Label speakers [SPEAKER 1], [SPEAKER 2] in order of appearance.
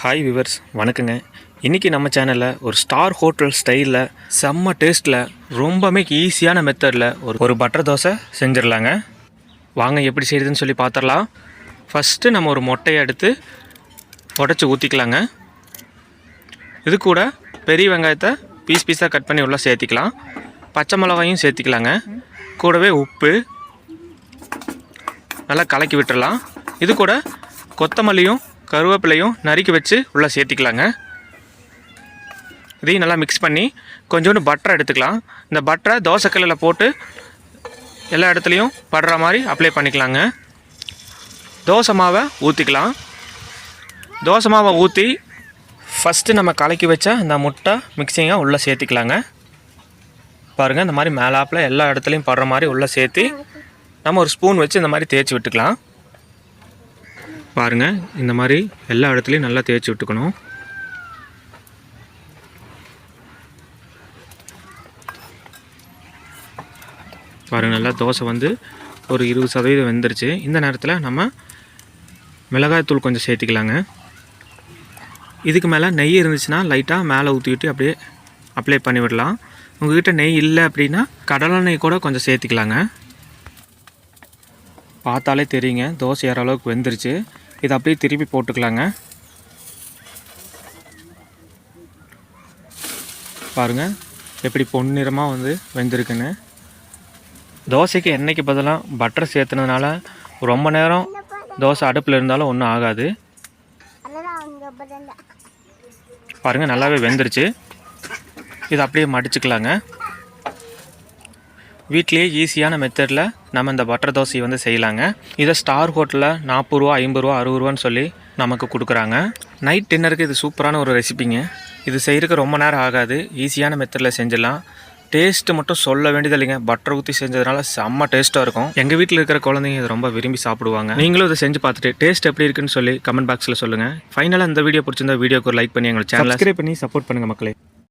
[SPEAKER 1] Hi viewers வணக்கங்க. இன்றைக்கி நம்ம சேனலில் ஒரு ஸ்டார் ஹோட்டல் ஸ்டைலில் செம்ம டேஸ்ட்டில் ரொம்பவே ஈஸியான மெத்தடில் ஒரு ஒரு பட்டர் தோசை செஞ்சிடலாங்க வாங்க எப்படி செய்யுதுன்னு சொல்லி பார்த்துடலாம் ஃபஸ்ட்டு நம்ம ஒரு மொட்டையை எடுத்து உடச்சி ஊற்றிக்கலாங்க இது கூட பெரிய வெங்காயத்தை பீஸ் பீஸாக கட் பண்ணி உள்ளே சேர்த்திக்கலாம். பச்சை மிளகாயும் சேர்த்திக்கலாங்க. கூடவே உப்பு. நல்லா கலக்கி விட்டுறலாம் இது கூட கொத்தமல்லியும் கருவேப்பிலையும் நறுக்கி வச்சு உள்ளே சேர்த்திக்கலாங்க. இதையும் நல்லா மிக்ஸ் பண்ணி கொஞ்சோண்டு பட்டரை எடுத்துக்கலாம். இந்த பட்டரை தோசைக்கல்லில் போட்டு எல்லா இடத்துலையும் படுற மாதிரி அப்ளை பண்ணிக்கலாங்க. தோசை மாவை ஊற்றிக்கலாம் தோசை மாவை ஊற்றி ஃபஸ்ட்டு நம்ம கலக்கி வச்ச இந்த முட்டை மிக்சிங்கை உள்ளே சேர்த்திக்கலாங்க. பாருங்கள் இந்த மாதிரி மேலாப்பில் எல்லா இடத்துலையும் படுற மாதிரி உள்ளே சேர்த்து நம்ம ஒரு ஸ்பூன் வச்சு இந்த மாதிரி தேய்ச்சி விட்டுக்கலாம். பாருங்கள் இந்த மாதிரி எல்லா இடத்துலையும் நல்லா தேய்ச்சி விட்டுக்கணும். பாருங்கள் நல்லா தோசை வந்து ஒரு இருபது சதவீதம் வெந்துருச்சு. இந்த நேரத்தில் நம்ம மிளகாய்த்தூள் கொஞ்சம் சேர்த்துக்கலாங்க. இதுக்கு மேலே நெய் இருந்துச்சுன்னா லைட்டாக மேலே ஊற்றிக்கிட்டு அப்படியே அப்ளை பண்ணி விடலாம். உங்ககிட்ட நெய் இல்லை அப்படின்னா கடலை நெய் கூட கொஞ்சம் சேர்த்துக்கலாங்க. பார்த்தாலே தெரியுங்க தோசை ஏற அளவுக்கு வெந்துருச்சு. இதை அப்படியே திருப்பி போட்டுக்கலாங்க. பாருங்கள் எப்படி பொன்னிறமாக வந்து வெந்திருக்குன்னு. தோசைக்கு எண்ணெய்க்கு பதிலாக பட்டர் சேர்த்துனதுனால ரொம்ப நேரம் தோசை அடுப்பில் இருந்தாலும் ஒன்றும் ஆகாது. பாருங்கள் நல்லாவே வெந்துருச்சு. இதை அப்படியே மடிச்சுக்கலாங்க. வீட்லேயே ஈஸியான மெத்தடில் நம்ம இந்த பட்டர் தோசையை வந்து செய்யலாங்க. இதை ஸ்டார் ஹோட்டலில் நாற்பது ரூபா ஐம்பது ரூபா அறுபது ரூபான்னு சொல்லி நமக்கு கொடுக்குறாங்க. நைட் டின்னருக்கு இது சூப்பரான ஒரு ரெசிபிங்க இது செய்கிறதுக்கு ரொம்ப நேரம் ஆகாது. ஈஸியான மெத்தடில் செஞ்சிடலாம். டேஸ்ட்டு மட்டும் சொல்ல வேண்டியது இல்லைங்க. பட்டர் ஊற்றி செஞ்சதுனால செம்ம டேஸ்ட்டாக இருக்கும். எங்கள் வீட்டில் இருக்கிற குழந்தைங்க இது ரொம்ப விரும்பி சாப்பிடுவாங்க. நீங்களும் இதை செஞ்சு பார்த்துட்டு டேஸ்ட் எப்படி இருக்குன்னு சொல்லி கமெண்ட் பாக்ஸில் சொல்லுங்கள் ஃபைனலாக இந்த வீடியோ பிடிச்சிருந்தா வீடியோக்கு ஒரு லைக் பண்ணி எங்களை சேனல் சப்ஸ்கிரைப் பண்ணி சப்போர்ட் பண்ணுங்கள் மக்களே.